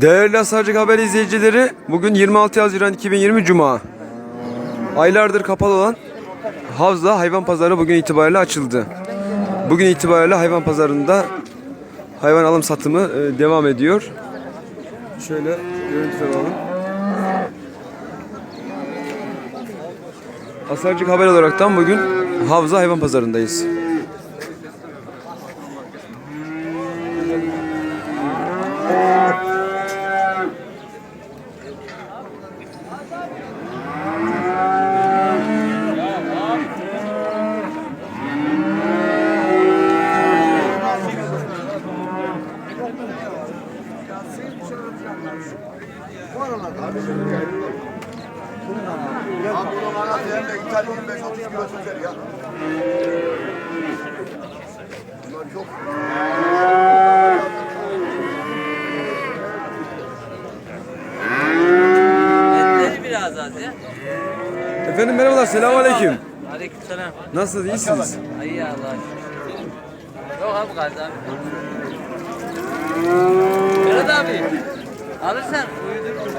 Değerli Asarcık Haber izleyicileri, bugün 26 Haziran 2020 Cuma. Aylardır kapalı olan Havza Hayvan Pazarı bugün itibariyle açıldı. Bugün itibariyle hayvan pazarında hayvan alım satımı e, devam ediyor. Şöyle görüntüler alalım. Asarcık Haber olaraktan bugün Havza Hayvan Pazarındayız. Abi bunun anası hem de İtalya 25-30 kilo çözer ya. Bunlar çok... Ya. Efendim merhabalar, selamun aleyküm. Aleykümselam. Nasılsınız, iyisiniz? Ay ya Allah şükür. Yok abi kaldı abi. Berat abi. Alırsan uyudur.